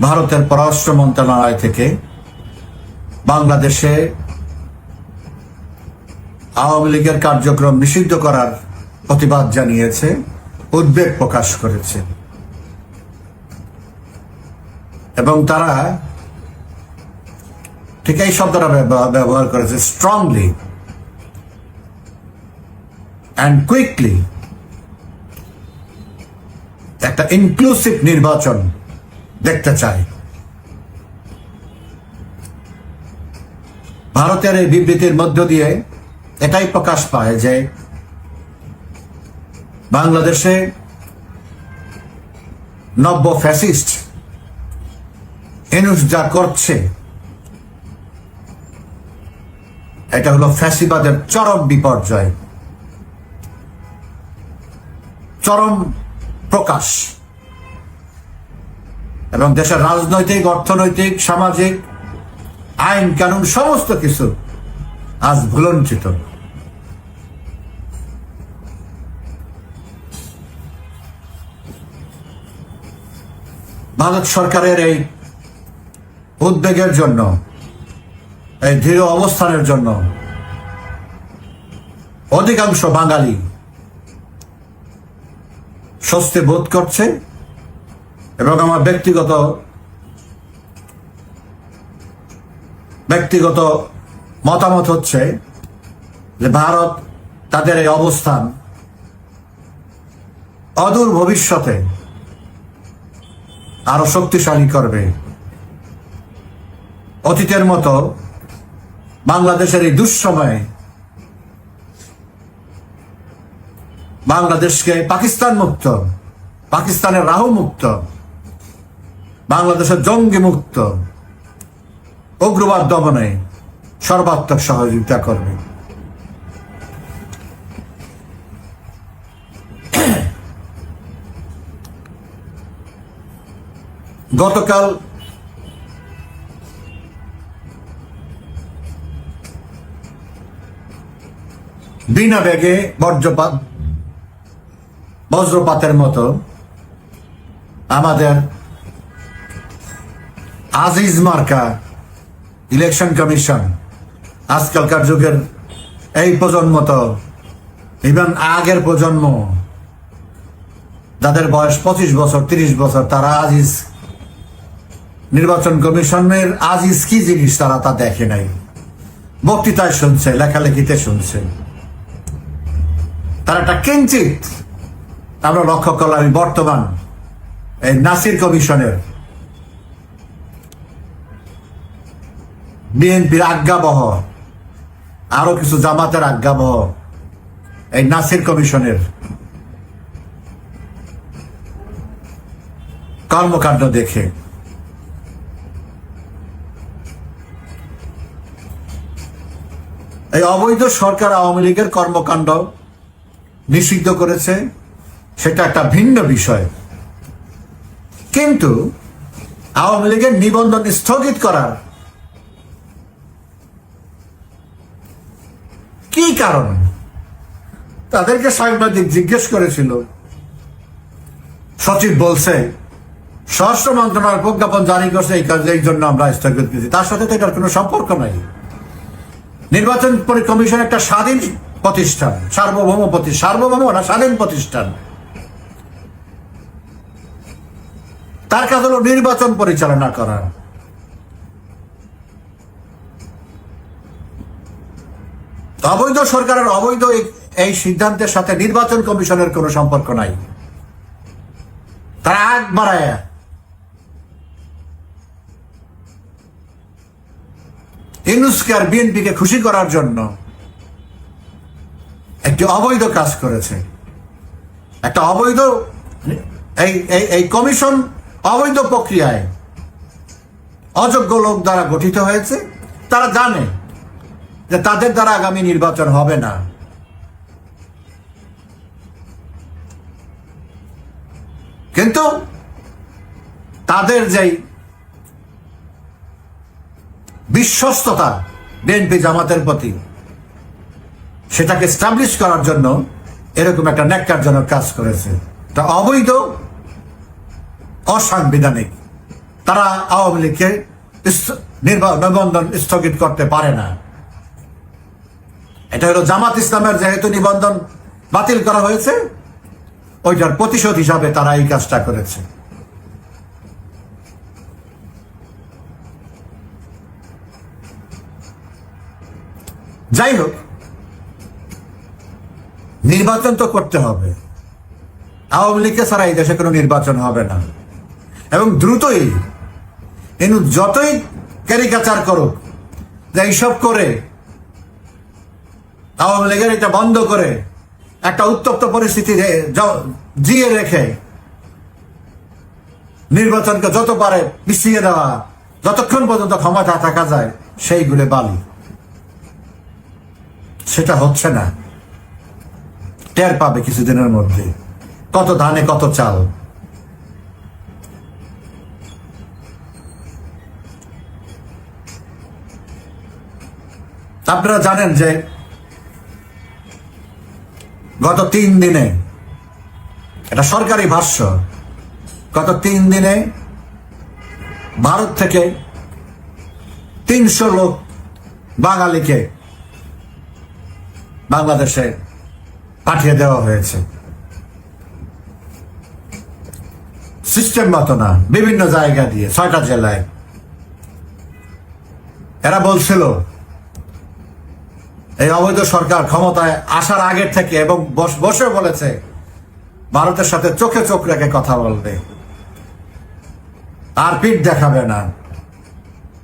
ভারতের পররাষ্ট্র মন্ত্রণালয় থেকে বাংলাদেশে আওয়ামী লীগের কার্যক্রম নিষিদ্ধ করার প্রতিবাদ জানিয়েছে, উদ্বেগ প্রকাশ করেছে। এবং তারা ঠিক এই শব্দটা ব্যবহার- করেছে স্ট্রংলি অ্যান্ড কুইকলি একটা ইনক্লুসিভ নির্বাচন দেখতে চায় ভারতের এই বিবৃতির মধ্য দিয়ে এটাই প্রকাশ পায় যে বাংলাদেশে নব্য ফ্যাসিস্ট এনুস যা করছে, এটা হলো ফ্যাসিবাদের চরম বিপর্যয়। চরম প্রকাশ। এবং দেশের রাজনৈতিক, অর্থনৈতিক, সামাজিক আইন, কানুন, সমস্ত কিছু আজ ভুলঞ্চিত। ভারত সরকারের এই উদ্বেগের জন্য, এই দৃঢ় অবস্থানের জন্য অধিকাংশ বাঙালি স্বস্তি বোধ করছে। এবং আমার ব্যক্তিগত ব্যক্তিগত মতামত হচ্ছে যে ভারত তাদের এই অবস্থান অদূর ভবিষ্যতে আরও শক্তিশালী করবে। অতীতের মতো বাংলাদেশের এই দুঃসময়ে বাংলাদেশকে পাকিস্তান মুক্ত, পাকিস্তানের রাহু মুক্ত বাংলাদেশের জঙ্গি মুক্ত উগ্রবাদ দমনে সর্বাত্মক সহযোগিতা করবে। গতকাল বিনা বেগে বজ্রপাত, বজ্রপাতের মতো আমাদের আজিজ মার্কা ইলেকশন কমিশন আজকালকার যুগের এই প্রজন্ম তো ইভেন আগের প্রজন্ম, যাদের বয়স পঁচিশ বছর, তিরিশ বছর, তারা আজিজ নির্বাচন কমিশনের আজিজ কি জিনিস তারা তা দেখে নাই। বক্তৃতায় শুনছে, লেখালেখিতে শুনছে। তারা একটা কিঞ্চিত, আমরা লক্ষ্য করলাম বর্তমান এই নাসির কমিশনের বিএনপির আজ্ঞাবহ, আরও কিছু জামাতের আজ্ঞাবহ, এই নাসির কমিশনের কর্মকাণ্ড দেখে। এই অবৈধ সরকার আওয়ামী লীগের কর্মকাণ্ড নিষিদ্ধ করেছে, সেটা একটা ভিন্ন বিষয়। কিন্তু আওয়ামী লীগের নিবন্ধন স্থগিত করার কারণ? তাদেরকে সাংবাদিক জিজ্ঞেস করেছিল। সচিব বলছে, স্বরাষ্ট্র মন্ত্রণালয় প্রজ্ঞাপন জারি করছে, এই কাজে এই জন্য আমরা স্থগিত করেছি তার সাথে তো এটার কোনো সম্পর্ক নাই। নির্বাচন কমিশন একটা স্বাধীন প্রতিষ্ঠান, সার্বভৌম প্রতি, সার্বভৌম না, স্বাধীন প্রতিষ্ঠান। তার কাজ হলো নির্বাচন পরিচালনা করা। অবৈধ সরকারের অবৈধ এই- সিদ্ধান্তের সাথে নির্বাচন কমিশনের কোনো সম্পর্ক নাই। তারা আগ বাড়ায়। ইনুসকে আর বিএনপিকে খুশি করার জন্য একটি অবৈধ কাজ করেছে। একটা অবৈধ এই- এই কমিশন অবৈধ প্রক্রিয়ায় অযোগ্য লোক দ্বারা গঠিত হয়েছে। তারা জানে যে তাদের দ্বারা আগামী নির্বাচন হবে না। কিন্তু তাদের যেই বিশ্বস্ততা বিএনপি জামাতের প্রতি, সেটাকে স্টাবলিশ করার জন্য এরকম একটা ন্যাক্কারজনক কাজ করেছে। তা অবৈধ, অসাংবিধানিক। তারা আওয়ামী লীগকে নিবন্ধন স্থগিত করতে পারে না। এটা হলো জামাত ইসলামের যেহেতু নিবন্ধন বাতিল করা হয়েছে, ওইটার প্রতিশোধ হিসাবে তারা এই কাজটা করেছে। যাই হোক, নির্বাচন তো করতে হবে। আওয়ামী লীগকে ছাড়া এই দেশে কোনো নির্বাচন হবে না। এবং দ্রুতই এনু যতই ক্যারিকাচার করুক, যে এইসব করে আওয়ামী লীগের এটা বন্ধ করে একটা উত্তপ্ত পরিস্থিতি জিয়ে রেখে নির্বাচনকে যত পারে পিছিয়ে দেওয়া, যতক্ষণ পর্যন্ত ক্ষমতা থাকা যায়, সেইগুলো বালি। সেটা হচ্ছে না। টের পাবে কিছুদিনের মধ্যে। কত ধানে কত চাল। আপনারা জানেন যে গত তিন দিনে, এটা সরকারি ভাষ্য, গত তিন দিনে ভারত থেকে তিনশো লোক বাঙালিকে বাংলাদেশে পাঠিয়ে দেওয়া হয়েছে। সিস্টেম মতো না, বিভিন্ন জায়গা দিয়ে, ছয়টা জেলায়। এরা বলছিল এই অবৈধ সরকার ক্ষমতায় আসার আগের থেকে এবং বস- বলেছে, ভারতের সাথে চোখে চোখ রেখে কথা বলবে। আর পিঠ দেখাবে না।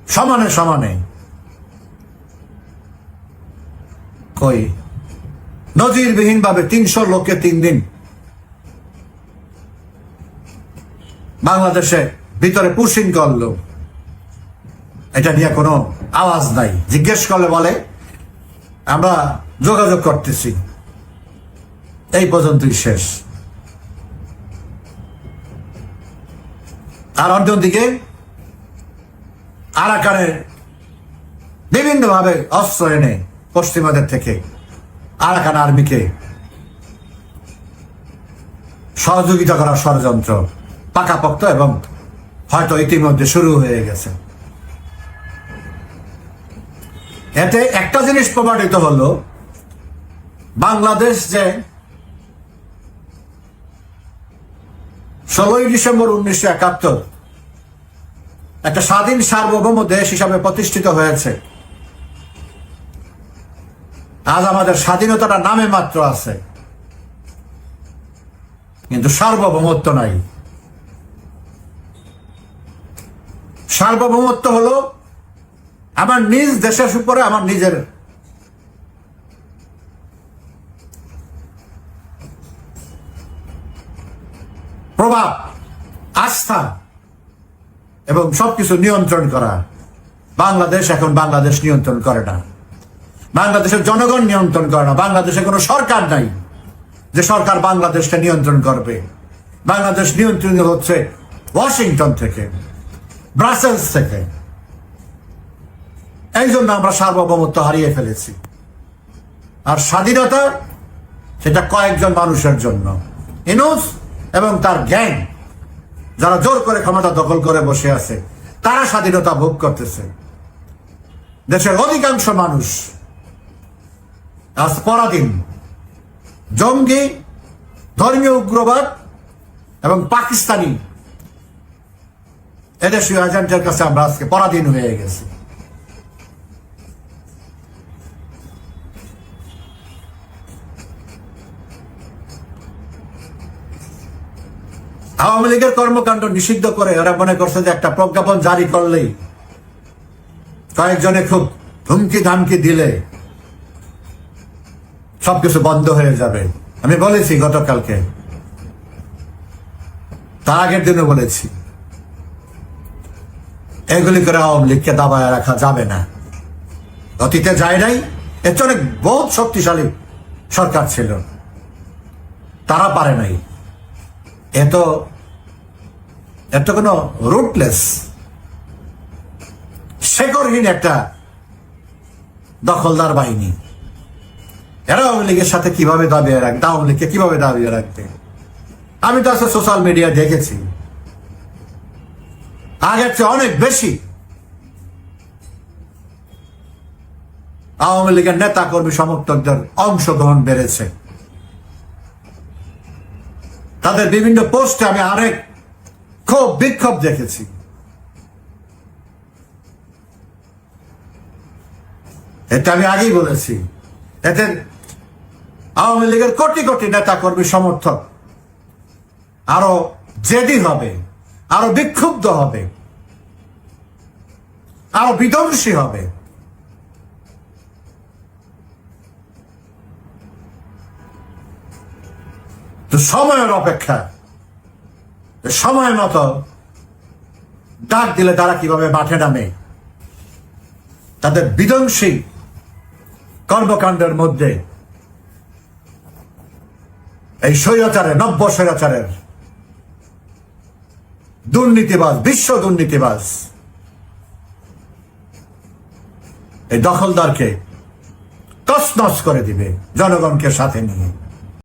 সমানে সমানে। কই? নজিরবিহীন ভাবে তিনশো লোককে তিন দিন বাংলাদেশে ভিতরে পুশিং করল। এটা নিয়ে কোনো আওয়াজ নাই। জিজ্ঞেস করলে বলে আমরা যোগাযোগ করতেছি। এই পর্যন্তই শেষ। আর অন্যদিকে আরাকানের বিভিন্নভাবে অস্ত্র এনে পশ্চিমাদের থেকে আরাকান আর্মিকে সহযোগিতা করার ষড়যন্ত্র পাকাপোক্ত এবং হয়তো ইতিমধ্যে শুরু হয়ে গেছে। এতে একটা জিনিস প্রমাণিত হলো, বাংলাদেশ যে ষোলোই ডিসেম্বর উনিশশো একাত্তর একটা স্বাধীন সার্বভৌম দেশ হিসাবে প্রতিষ্ঠিত হয়েছে। আজ আমাদের স্বাধীনতাটা নামে মাত্র আছে। কিন্তু সার্বভৌমত্ব নাই। সার্বভৌমত্ব হলো আমার নিজ দেশের উপরে আমার নিজের প্রভাব, আস্থা এবং সবকিছু নিয়ন্ত্রণ করা। বাংলাদেশ এখন বাংলাদেশ নিয়ন্ত্রণ করে না। বাংলাদেশের জনগণ নিয়ন্ত্রণ করে না। বাংলাদেশে কোনো সরকার নাই যে সরকার বাংলাদেশকে নিয়ন্ত্রণ করবে। বাংলাদেশ নিয়ন্ত্রণ হচ্ছে ওয়াশিংটন থেকে, ব্রাসেলস থেকে। এই জন্য আমরা সার্বভৌমত্ব হারিয়ে ফেলেছি। আর স্বাধীনতা সেটা কয়েকজন মানুষের জন্য। ইনুস এবং তার গ্যাং, যারা জোর করে ক্ষমতা দখল করে বসে আছে, তারা স্বাধীনতা ভোগ করতেছে। দেশের অধিকাংশ মানুষ আজ পরাধীন, জঙ্গি, ধর্মীয় উগ্রবাদ এবং পাকিস্তানি। এদেশীয় এজেন্টের কাছে আমরা আজকে পরাধীন হয়ে গেছি। আওয়ামী লীগের কর্মকাণ্ড নিষিদ্ধ করে ওরা মনে করছে যে একটা প্রজ্ঞাপন জারি করলেই কয়েকজনে খুব হুমকি ধামকি দিলে সবকিছু বন্ধ হয়ে যাবে। আমি বলেছি গতকালকে। তার আগের দিনও বলেছি। এগুলি করে আওয়ামী লীগকে দাবায় রাখা যাবে না। অতীতে যায় নাই, এর অনেক বহুত শক্তিশালী সরকার ছিল। তারা পারে নাই। এত এত কোনো রুটলেস শেকরহীন একটা দখলদার বাহিনী। এরা আওয়ামী লীগের সাথে কীভাবে দাবিয়ে রাখবে আওয়ামী লীগকে কীভাবে দাবিয়ে রাখতে? আমি তো আসলে সোশ্যাল মিডিয়া দেখেছি। আগের চেয়ে অনেক বেশি আওয়ামী লীগের নেতা কর্মী সমর্থকদের অংশগ্রহণ বেড়েছে। তাদের বিভিন্ন পোস্টে আমি আরেক ক্ষোভ বিক্ষোভ দেখেছি। এটা আমি আগেই বলেছি। এতে আওয়ামী লীগের কোটি কোটি নেতা কর্মী সমর্থক। আরও জেদি হবে, আরও বিক্ষুব্ধ হবে, আরও বিধ্বংসী হবে। তো সময়ের অপেক্ষা সময় মতো ডাক দিলে তারা কীভাবে মাঠে নামে? তাদের বিধ্বংসী কর্মকাণ্ডের মধ্যে এই স্বৈরাচারের নব্য স্বৈরাচারের দুর্নীতিবাজ, বিশ্ব দুর্নীতিবাজ এই দখলদারকে তছনছ করে দিবে জনগণকে সাথে নিয়ে।